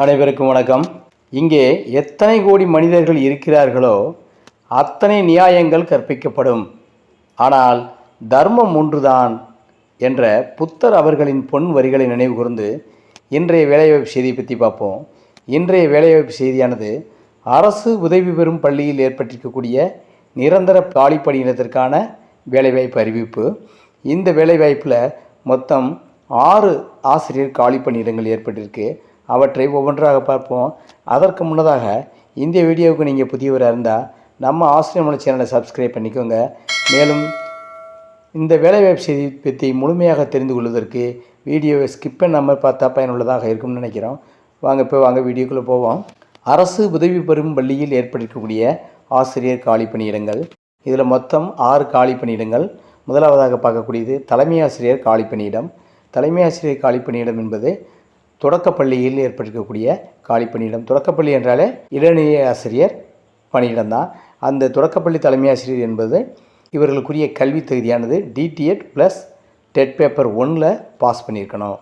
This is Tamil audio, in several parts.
அனைவருக்கும் வணக்கம். இங்கே எத்தனை கோடி மனிதர்கள் இருக்கிறார்களோ அத்தனை நியாயங்கள் கற்பிக்கப்படும். ஆனால் தர்மம் ஒன்றுதான் என்ற புத்தர் அவர்களின் பொன் வரிகளை நினைவு கூர்ந்து இன்றைய வேலைவாய்ப்பு செய்தியை பற்றி பார்ப்போம். இன்றைய வேலைவாய்ப்பு செய்தியானது அரசு உதவி பெறும் பள்ளியில் ஏற்பட்டிருக்கக்கூடிய நிரந்தர காலி பணியிடத்திற்கான வேலைவாய்ப்பு அறிவிப்பு. இந்த வேலைவாய்ப்பில் மொத்தம் ஆறு ஆசிரியர் காலி பணியிடங்கள் ஏற்பட்டிருக்கு. அவற்றை ஒவ்வொன்றாக பார்ப்போம். அதற்கு முன்னதாக இந்த வீடியோவுக்கு நீங்கள் புதியவராக இருந்தால் நம்ம ஆசிரியர் மலை சேனலை சப்ஸ்கிரைப் பண்ணிக்கோங்க. மேலும் இந்த வேலைவாய்ப்பு செய்தி பற்றி முழுமையாக தெரிந்து கொள்வதற்கு வீடியோவை ஸ்கிப் பண்ணாமல் பார்த்தா பயனுள்ளதாக இருக்கும்னு நினைக்கிறோம். வாங்க இப்போ வாங்க வீடியோக்குள்ளே போவோம். அரசு உதவி பெறும் பள்ளியில் ஏற்பட்டிருக்கக்கூடிய ஆசிரியர் காலி பணியிடங்கள். இதில் மொத்தம் ஆறு காலி பணியிடங்கள். முதலாவதாக பார்க்கக்கூடியது தலைமை ஆசிரியர் காலி பணியிடம். தலைமை ஆசிரியர் காலி பணியிடம் என்பது தொடக்கப்பள்ளியில் ஏற்பட்டிருக்கக்கூடிய காலி பணியிடம் தொடக்கப்பள்ளி என்றாலே இடைநிலை ஆசிரியர் பணியிடம் தான் அந்த தொடக்கப்பள்ளி தலைமை ஆசிரியர் என்பது இவர்களுக்குரிய கல்வி தகுதியானது D T Ed plus TET paper ஒன்றில் பாஸ் பண்ணியிருக்கணும்.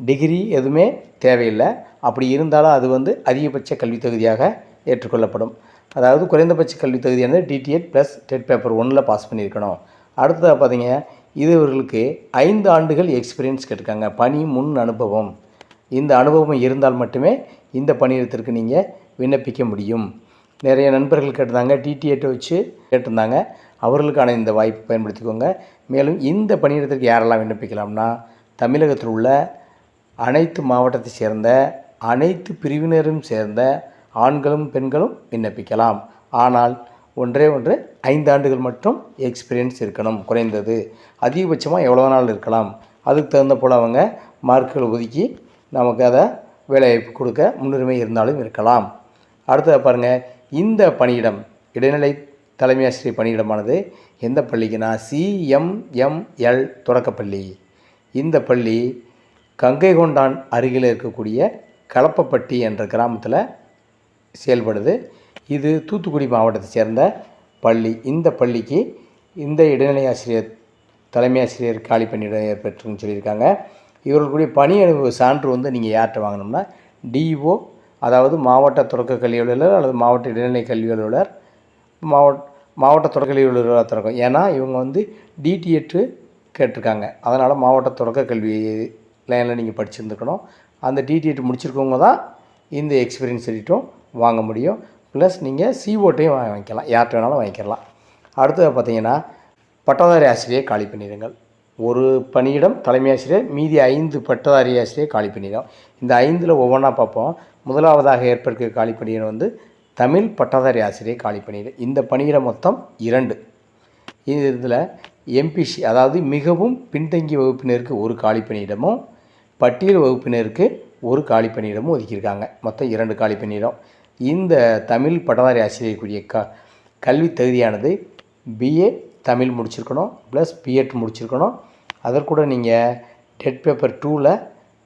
டிகிரி எதுவுமே தேவையில்லை. அப்படி இருந்தாலும் அது வந்து அதிகபட்ச கல்வி தகுதியாக ஏற்றுக்கொள்ளப்படும். அதாவது குறைந்தபட்ச கல்வி தகுதியானது D T Ed plus TET paper ஒன்றில் பாஸ் பண்ணியிருக்கணும். அடுத்ததாக பார்த்தீங்க இது இவர்களுக்கு ஐந்து ஆண்டுகள் எக்ஸ்பீரியன்ஸ் கேட்டிருக்காங்க. பணி முன் அனுபவம். இந்த அனுபவம் இருந்தால் மட்டுமே இந்த பணியிடத்திற்கு நீங்கள் விண்ணப்பிக்க முடியும். நிறைய நண்பர்கள் கேட்டிருந்தாங்க டிடிஎட்டை வச்சு கேட்டிருந்தாங்க. அவர்களுக்கான இந்த வாய்ப்பு பயன்படுத்திக்கோங்க. மேலும் இந்த பணியிடத்திற்கு யாரெல்லாம் விண்ணப்பிக்கலாம்னா தமிழகத்தில் உள்ள அனைத்து மாவட்டத்தை சேர்ந்த அனைத்து பிரிவினரும் சேர்ந்த ஆண்களும் பெண்களும் விண்ணப்பிக்கலாம். ஆனால் ஒன்றே ஒன்று ஐந்து ஆண்டுகள் மட்டும் எக்ஸ்பீரியன்ஸ் இருக்கணும் குறைந்தது. அதிகபட்சமாக எவ்வளோ நாள் இருக்கலாம்? அதுக்கு தகுந்த போல் அவங்க மார்க்குகள் ஒதுக்கி நமக்கு அதை வேலைவாய்ப்பு கொடுக்க முன்னுரிமை இருந்தாலும் இருக்கலாம். அடுத்ததை பாருங்கள் இந்த பணியிடம் இடைநிலை தலைமை ஆசிரியர் பணியிடமானது எந்த பள்ளிக்குன்னா சிஎம்எம்எல் தொடக்கப்பள்ளி இந்த பள்ளி கங்கை கொண்டான் அருகில் இருக்கக்கூடிய கலப்பப்பட்டி என்ற கிராமத்தில் செயல்படுது. இது தூத்துக்குடி மாவட்டத்தை சேர்ந்த பள்ளி. இந்த பள்ளிக்கு இந்த இடைநிலை ஆசிரியர் தலைமை ஆசிரியர் காலி பணியிடம் ஏற்பட்டுன்னு சொல்லியிருக்காங்க. இவர்களுடைய பணி அனுபவ சான்று வந்து நீங்கள் யார்கிட்ட வாங்கணும்னா டிஓ அதாவது மாவட்ட தொடக்க கல்வி அலுவலர் அல்லது மாவட்ட இடைநிலை கல்வி அலுவலர் மாவட்ட மாவட்ட தொடக்க கல்வி அலுவலராக திறக்கும் ஏன்னா இவங்க வந்து டிடிஎட்டு கேட்டிருக்காங்க. அதனால் மாவட்ட தொடக்க கல்வி லைனில் நீங்கள் படிச்சிருந்துக்கணும் அந்த டிடிஎட் முடிச்சிருக்கவங்க தான் இந்த எக்ஸ்பீரியன்ஸ் சர்டிஃபிகேட்டும் வாங்க முடியும். ப்ளஸ் நீங்கள் சிஓட்டையும் வாங்கிக்கலாம். யார்கிட்ட வேணாலும் வாங்கிக்கலாம். அடுத்தது பார்த்தீங்கன்னா பட்டதாரி ஆசிரியை காலி பண்ணிடுங்கள். ஒரு பணியிடம் தலைமை ஆசிரியர் மீதி ஐந்து பட்டதாரி ஆசிரியர் காலி பணியிடம் இந்த ஐந்தில் ஒவ்வொன்றா பார்ப்போம். முதலாவதாக ஏற்படுத்த காலி பணியிடம் வந்து தமிழ் பட்டதாரி ஆசிரியர் காலி பணியிடம் இந்த பணியிடம் மொத்தம் இரண்டு. இதில் எம்பிசி அதாவது மிகவும் பின்தங்கிய வகுப்பினருக்கு ஒரு காலி பணியிடமும் பட்டியல் வகுப்பினருக்கு ஒரு காலி பணியிடமும் ஒதுக்கியிருக்காங்க. மொத்தம் இரண்டு காலி பணியிடம். இந்த தமிழ் பட்டதாரி ஆசிரியருக்குரிய க கல்வி தகுதியானது பிஏ தமிழ் முடிச்சிருக்கணும் ப்ளஸ் பிஎட் முடிச்சிருக்கணும். அதற்கூட நீங்கள் டெட் பேப்பர் டூவில்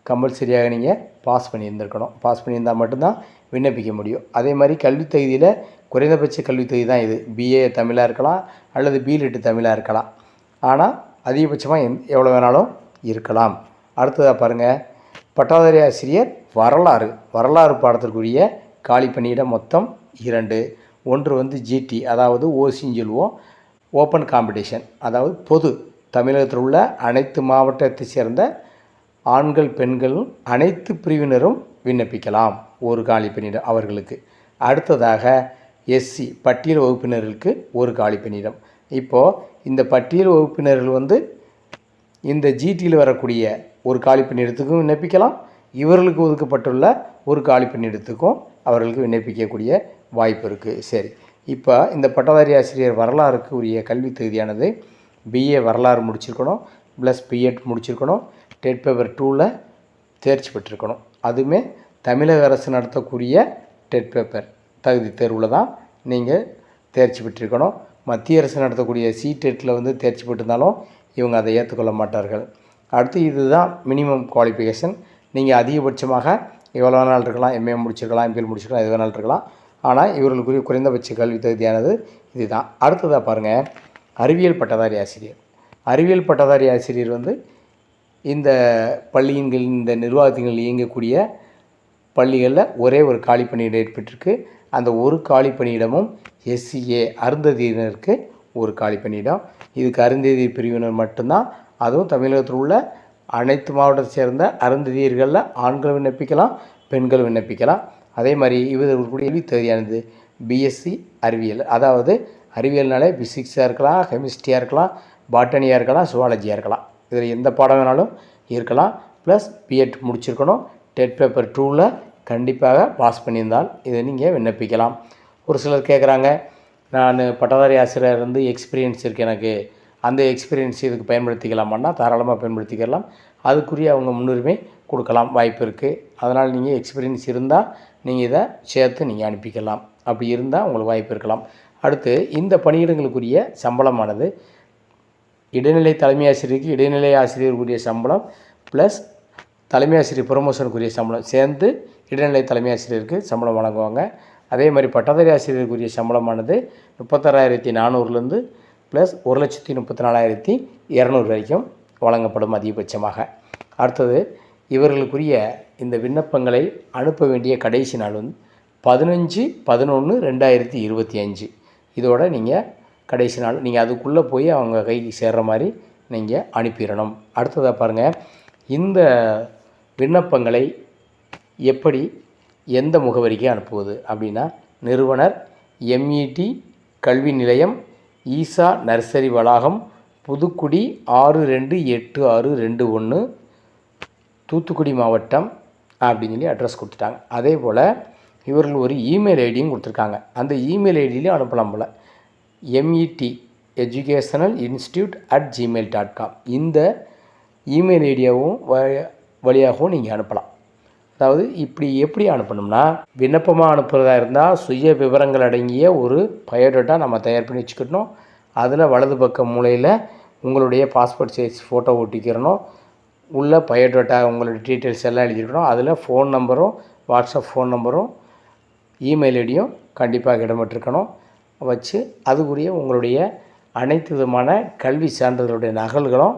கம்பல்சரியாக நீங்கள் பாஸ் பண்ணியிருந்திருக்கணும். பாஸ் பண்ணியிருந்தால் மட்டும்தான் விண்ணப்பிக்க முடியும். அதே மாதிரி கல்வி தகுதியில் குறைந்தபட்ச கல்வி தகுதி தான் இது. பிஏ தமிழாக இருக்கலாம் அல்லது பிலிட்டு தமிழாக இருக்கலாம். ஆனால் அதிகபட்சமாக எந் எவ்வளோ வேணாலும் இருக்கலாம். அடுத்ததாக பாருங்கள் பட்டாதாரி ஆசிரியர் வரலாறு. வரலாறு பாடத்திற்குரிய காலி பணியிடம் மொத்தம் இரண்டு. ஒன்று வந்து ஜிடி அதாவது ஓசின்னு சொல்லுவோம். Open competition. அதாவது பொது தமிழகத்தில் உள்ள அனைத்து மாவட்டத்தை சேர்ந்த ஆண்கள் பெண்களும் அனைத்து பிரிவினரும் விண்ணப்பிக்கலாம். ஒரு காலி பணியிடம் அவர்களுக்கு. அடுத்ததாக எஸ்சி பட்டியல் வகுப்பினர்களுக்கு ஒரு காலி பணியிடம் இப்போது இந்த பட்டியல் வகுப்பினர்கள் வந்து இந்த ஜிடியில் வரக்கூடிய ஒரு காலி பணியிடத்துக்கும் விண்ணப்பிக்கலாம். இவர்களுக்கு ஒதுக்கப்பட்டுள்ள ஒரு காலி பணியிடத்துக்கும் அவர்களுக்கு விண்ணப்பிக்கக்கூடிய வாய்ப்பு இருக்குது சரி. இப்போ இந்த பட்டதாரி ஆசிரியர் வரலாறுக்கு உரிய கல்வி தகுதியானது பிஏ வரலாறு முடிச்சிருக்கணும் ப்ளஸ் பிஎட் முடிச்சிருக்கணும் டெட் பேப்பர் டூவில் தேர்ச்சி பெற்றிருக்கணும். அதுவுமே தமிழக அரசு நடத்தக்கூடிய டெட் பேப்பர் தகுதி தேர்வில் தான் நீங்கள் தேர்ச்சி பெற்றிருக்கணும். மத்திய அரசு நடத்தக்கூடிய சி டெட்டில் வந்து தேர்ச்சி பெற்றிருந்தாலும் இவங்க அதை ஏற்றுக்கொள்ள மாட்டார்கள். அடுத்து இதுதான் மினிமம் குவாலிஃபிகேஷன் நீங்கள் அதிகபட்சமாக எவ்வளோ நாள் இருக்கலாம் எம்ஏ முடிச்சிருக்கலாம் எம்பிஎல் முடிச்சிருக்கலாம் எது வேணாலும் இருக்கலாம். ஆனால் இவர்களுக்குரிய குறைந்தபட்ச கல்வி தகுதியானது இதுதான். அடுத்ததாக பாருங்கள் அறிவியல் பட்டதாரி ஆசிரியர். அறிவியல் பட்டதாரி ஆசிரியர் வந்து இந்த பள்ளியின் இந்த நிர்வாகத்தின்கள் இயங்கக்கூடிய பள்ளிகளில் ஒரே ஒரு காலி பணியிடம் ஏற்பட்டிருக்கு. அந்த ஒரு காலி பணியிடமும் எஸ்சிஏ அருந்ததியினருக்கு ஒரு காலி பணியிடம். இதுக்கு அருந்ததி பிரிவினர் மட்டும்தான். அதுவும் தமிழகத்தில் உள்ள அனைத்து மாவட்டத்தை சேர்ந்த அருந்ததியர்களில் ஆண்கள் விண்ணப்பிக்கலாம் பெண்கள் விண்ணப்பிக்கலாம். அதே மாதிரி இவர்களுடைய கல்வி தகுதியானது பிஎஸ்சி அறிவியல். அதாவது அறிவியல்னாலே பிசிக்ஸாக இருக்கலாம் கெமிஸ்ட்ரியாக இருக்கலாம் பாட்டனியாக இருக்கலாம் சுவாலஜியாக இருக்கலாம். இதில் எந்த பாடம் வேணாலும் இருக்கலாம். ப்ளஸ் பிஎட் முடிச்சிருக்கணும். டெட் பேப்பர் டூவில் கண்டிப்பாக பாஸ் பண்ணியிருந்தால் இதை நீங்கள் விண்ணப்பிக்கலாம். ஒரு சிலர் கேட்குறாங்க நான் பட்டதாரி ஆசிரியர் இருந்து எக்ஸ்பீரியன்ஸ் இருக்குது எனக்கு. அந்த எக்ஸ்பீரியன்ஸ் இதுக்கு பயன்படுத்திக்கலாமான்னா தாராளமாக பயன்படுத்திக்கலாம். அதுக்குரிய அவங்க முன்னுரிமை கொடுக்கலாம். வாய்ப்பு இருக்குது அதனால் நீங்கள் எக்ஸ்பீரியன்ஸ் இருந்தால் நீங்கள் இதை சேர்த்து நீங்கள் அனுப்பிக்கலாம். அப்படி இருந்தால் உங்களுக்கு வாய்ப்பு இருக்கலாம். அடுத்து இந்த பணியிடங்களுக்குரிய சம்பளமானது இடைநிலை தலைமை ஆசிரியருக்கு இடைநிலை ஆசிரியருக்குரிய சம்பளம் ப்ளஸ் தலைமை ஆசிரியர் ப்ரொமோஷனுக்குரிய சம்பளம் சேர்ந்து இடைநிலை தலைமை ஆசிரியருக்கு சம்பளம் வழங்குவாங்க. அதே மாதிரி பட்டதாரி ஆசிரியருக்குரிய சம்பளமானது முப்பத்தாறாயிரத்தி நானூறுலேருந்து ப்ளஸ் ஒரு லட்சத்தி முப்பத்தி நாலாயிரத்தி இரநூறு வரைக்கும் வழங்கப்படும் அதிகபட்சமாக. அடுத்தது இவர்களுக்குரிய இந்த விண்ணப்பங்களை அனுப்ப வேண்டிய கடைசி நாள் வந்து பதினஞ்சு பதினொன்று ரெண்டாயிரத்தி இருபத்தி அஞ்சு. இதோட நீங்கள் கடைசி நாள் நீங்கள் அதுக்குள்ளே போய் அவங்க கைக்கு சேர்கிற மாதிரி நீங்கள் அனுப்பிடணும். அடுத்ததாக பாருங்கள் இந்த விண்ணப்பங்களை எப்படி எந்த முகவரிக்கு அனுப்புவது அப்படின்னா நிறுவனர் எம்இடி கல்வி நிலையம் ஈசா நர்சரி வளாகம் புதுக்குடி ஆறு ரெண்டு எட்டு ஆறு ரெண்டு ஒன்று தூத்துக்குடி மாவட்டம் அப்படின்னு சொல்லி அட்ரஸ் கொடுத்துட்டாங்க. அதே போல் இவர்கள் ஒரு இமெயில் ஐடியும் கொடுத்துருக்காங்க. அந்த இமெயில் ஐடியிலையும் அனுப்பலாம் போல். M E T educational institute at gmail dot com இந்த இமெயில் ஐடியாவும் வழியாகவும் நீங்கள் அனுப்பலாம். அதாவது இப்படி எப்படி அனுப்பணும்னா விண்ணப்பமாக அனுப்புகிறதா இருந்தால் சுய விவரங்கள் அடங்கிய ஒரு பயோடேட்டா நம்ம தயார் பண்ணி வச்சுக்கணும். அதில் வலது பக்க மூலையில் உங்களுடைய பாஸ்போர்ட் சைஸ் ஃபோட்டோ ஒட்டிக்கிறணும். உள்ளே பயோடேட்டா உங்களுடைய டீட்டெயில்ஸ் எல்லாம் எழுதியிருக்கணும். அதில் ஃபோன் நம்பரும் வாட்ஸ்அப் ஃபோன் நம்பரும் இமெயில் ஐடியும் கண்டிப்பாக இடம்பெற்றிருக்கணும். வச்சு அதுக்குரிய உங்களுடைய அனைத்து விதமான கல்வி சான்றிதழுடைய நகல்களும்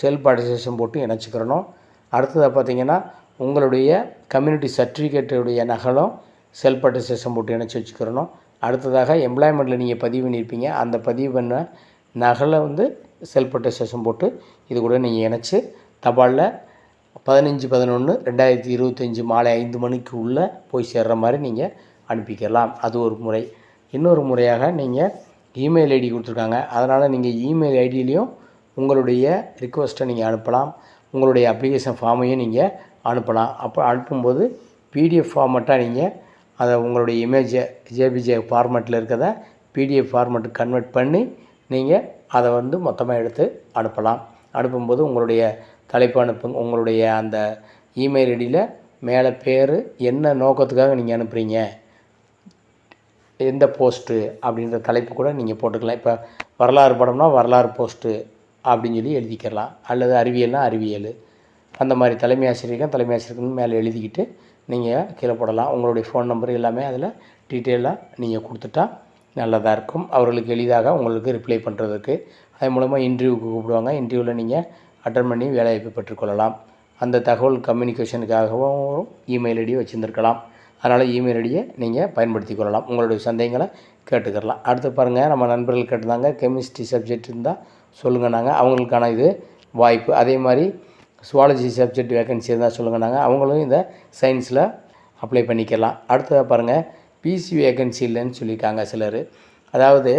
செல்ஃப் அட்டஸ்டேஷன் போட்டு இணைச்சிக்கிறணும். அடுத்ததாக பார்த்தீங்கன்னா உங்களுடைய கம்யூனிட்டி சர்டிஃபிகேட்டுடைய நகலும் செல்ஃப் அட்டஸ்டேஷன் போட்டு இணைச்சி வச்சுக்கிறணும். அடுத்ததாக எம்ப்ளாய்மெண்ட்டில் நீங்கள் பதிவு பண்ணியிருப்பீங்க. அந்த பதிவு பண்ண நகலை வந்து செல்ஃப் அட்டஸ்டேஷன் போட்டு இது கூட நீங்கள் இணைச்சி தபாலில் பதினஞ்சு பதினொன்று ரெண்டாயிரத்தி இருபத்தஞ்சி மாலை ஐந்து மணிக்கு உள்ளே போய் சேர்கிற மாதிரி நீங்கள் அனுப்பிக்கலாம். அது ஒரு முறை. இன்னொரு முறையாக நீங்கள் இமெயில் ஐடி கொடுத்துருக்காங்க. அதனால் நீங்கள் இமெயில் ஐடியிலையும் உங்களுடைய ரிக்வஸ்ட்டை நீங்கள் அனுப்பலாம். உங்களுடைய அப்ளிகேஷன் ஃபார்மையும் நீங்கள் அனுப்பலாம். அப்போ அனுப்பும்போது பிடிஎஃப் ஃபார்மெட்டாக நீங்கள் அதை உங்களுடைய இமேஜை ஜேபிஜே ஃபார்மெட்டில் இருக்கிறத பிடிஎஃப் ஃபார்மெட்டுக்கு கன்வெர்ட் பண்ணி நீங்கள் அதை வந்து மொத்தமாக எடுத்து அனுப்பலாம். அனுப்பும்போது உங்களுடைய தலைப்பு அனுப்பு உங்களுடைய அந்த இமெயில் ஐடியில் மேலே பேர் என்ன நோக்கத்துக்காக நீங்கள் அனுப்புகிறீங்க எந்த போஸ்ட்டு அப்படின்ற தலைப்பு கூட நீங்கள் போட்டுக்கலாம். இப்போ வரலாறு படம்னா வரலாறு போஸ்ட்டு அப்படின்னு சொல்லி எழுதிக்கலாம். அல்லது அறிவியல்னா அறிவியல். அந்த மாதிரி தலைமை ஆசிரியர்கள் தலைமை ஆசிரியர்கள் மேலே எழுதிக்கிட்டு நீங்கள் கீழே போடலாம். உங்களுடைய ஃபோன் நம்பர் எல்லாமே அதில் டீட்டெயிலாக நீங்கள் கொடுத்துட்டா நல்லதாக இருக்கும். அவர்களுக்கு எளிதாக உங்களுக்கு ரிப்ளை பண்ணுறதுக்கு அது மூலமாக இன்டர்வியூக்கு கூப்பிடுவாங்க. இன்டர்வியூவில் நீங்கள் அட்டன் பண்ணி வேலைவாய்ப்பு பெற்றுக்கொள்ளலாம். அந்த தகவல் கம்யூனிகேஷனுக்காகவும் இமெயில் ஐடி வச்சுருந்துருக்கலாம். அதனால் இமெயில் ஐடியை நீங்கள் பயன்படுத்தி கொள்ளலாம். உங்களுடைய சந்தேகங்களை கேட்டுக்கிறலாம். அடுத்து பாருங்கள் நம்ம நண்பர்கள் கேட்டிருந்தாங்க கெமிஸ்ட்ரி சப்ஜெக்ட் இருந்தால் சொல்லுங்கள் நாங்கள் அவங்களுக்கான இது வாய்ப்பு. அதே மாதிரி சுவாலஜி சப்ஜெக்ட் வேகன்சி இருந்தால் சொல்லுங்கள் நாங்கள் அவங்களும் இந்த சயின்ஸில் அப்ளை பண்ணிக்கலாம். அடுத்ததாக பாருங்கள் பிசி வேகன்சி இல்லைன்னு சொல்லியிருக்காங்க சிலர். அதாவது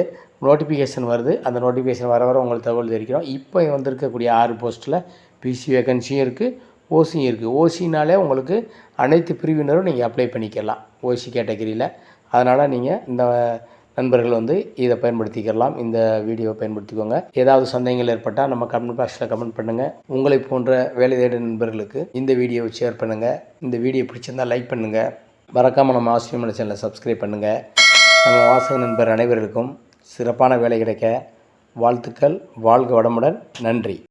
நோட்டிஃபிகேஷன் வருது. அந்த நோட்டிஃபிகேஷன் வர வர உங்களுக்கு தகவல் தெரிவிக்கிறோம். இப்போ வந்திருக்கக்கூடிய ஆறு போஸ்ட்டில் பிசி வேகன்சியும் இருக்குது ஓசியும் இருக்குது ஓசினாலே உங்களுக்கு அனைத்து பிரிவினரும் நீங்கள் அப்ளை பண்ணிக்கலாம். ஓசி கேட்டகரியில் அதனால் நீங்கள் இந்த நண்பர்கள் வந்து இதை பயன்படுத்திக்கலாம். இந்த வீடியோவை பயன்படுத்திக்கோங்க. ஏதாவது சந்தேகங்கள் ஏற்பட்டால் நம்ம கமெண்ட் பாக்ஸில் கமெண்ட் பண்ணுங்கள் உங்களை போன்ற வேலை தேட நண்பர்களுக்கு இந்த வீடியோவை ஷேர் பண்ணுங்கள் இந்த வீடியோ பிடிச்சிருந்தால் லைக் பண்ணுங்கள் மறக்காமல் நம்ம ஆசிரியமான சேனலை சப்ஸ்கிரைப் பண்ணுங்கள் நம்ம வாசக நண்பர் அனைவருக்கும் சிறப்பான வேலை கிடைக்க வாழ்த்துக்கள் வாழ்க வளமுடன் நன்றி.